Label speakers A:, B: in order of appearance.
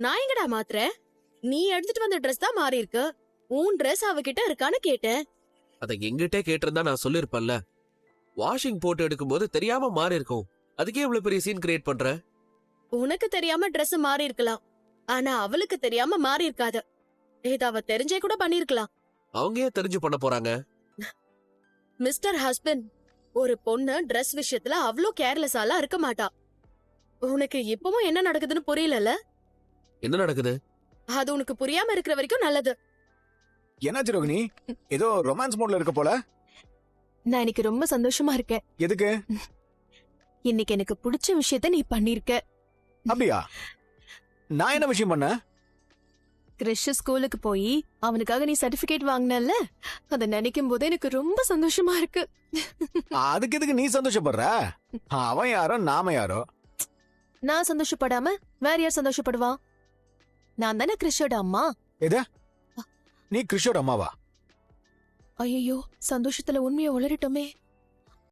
A: நான் எங்கடா மாத்துறேன்? நீ எடுத்துட்டு வந்த ட்ரெஸ் தான் மாறி இருக்கு. உன் ட்ரெஸ் அவகிட்ட இருக்கான்னு கேட்டேன்.
B: அதை எங்கிட்டே கேட்டிருந்தா நான் சொல்லிருப்பேன்ல. வாஷிங் போட்டு எடுக்கும்போது தெரியாம மாறி இருக்கும். அதுக்கே இவ்வளவு பெரிய சீன் கிரியேட் பண்ற?
A: உனக்கு தெரியாம Dress மாறி இருக்கலாம். ஆனா அவளுக்கு தெரியாம மாறி இருக்காது. இத அவ தெரிஞ்சே கூட பண்ணிருக்கலாம்.
B: அவங்க ஏன் தெரிஞ்சு பண்ண போறாங்க?
A: மிஸ்டர் ஹஸ்பண்ட் ஒரு பொண்ணு Dress விஷயத்துல அவ்ளோ கேர்லெஸ்ஸாலாம் இருக்க மாட்டா. உனக்கு இப்பவும் என்ன நடக்குதுன்னு புரியலல
B: என்ன நடக்குது?
A: அது உனக்கு புரியாம இருக்கிற வரைக்கும் நல்லது.
C: என்னாச்சு ரோகிணி? ஏதோ ரொமான்ஸ் மோட்ல இருக்க போல?
D: நான் இன்னைக்கு ரொம்ப சந்தோஷமா இருக்கேன்.
C: எதுக்கு?
D: இன்னைக்கு எனக்கு பிடிச்ச விஷயத்த நீ பண்ணிருக்க.
C: அப்படியா? நான் என்ன விஷயம் பண்ண?
D: கிறிஷ் ஸ்கூலுக்கு போய் அவனுக்காக நீ சர்டிபிகேட் வாங்கினல்ல? அத நினைக்கும் போது எனக்கு ரொம்ப சந்தோஷமா இருக்கு.
C: அதுக்கு எதுக்கு நீ சந்தோஷப்படுற? அவன் யாரோ நாம யாரோ?
D: நான் சந்தோஷப்படாம வேற யார் சந்தோஷப்படுவா? நான் தானே கிறிஷோட அம்மா
C: நீ கிருஷோட அம்மாவா?
D: ஐயோ சந்தோஷத்துல உண்மையை உளறிட்டோமே.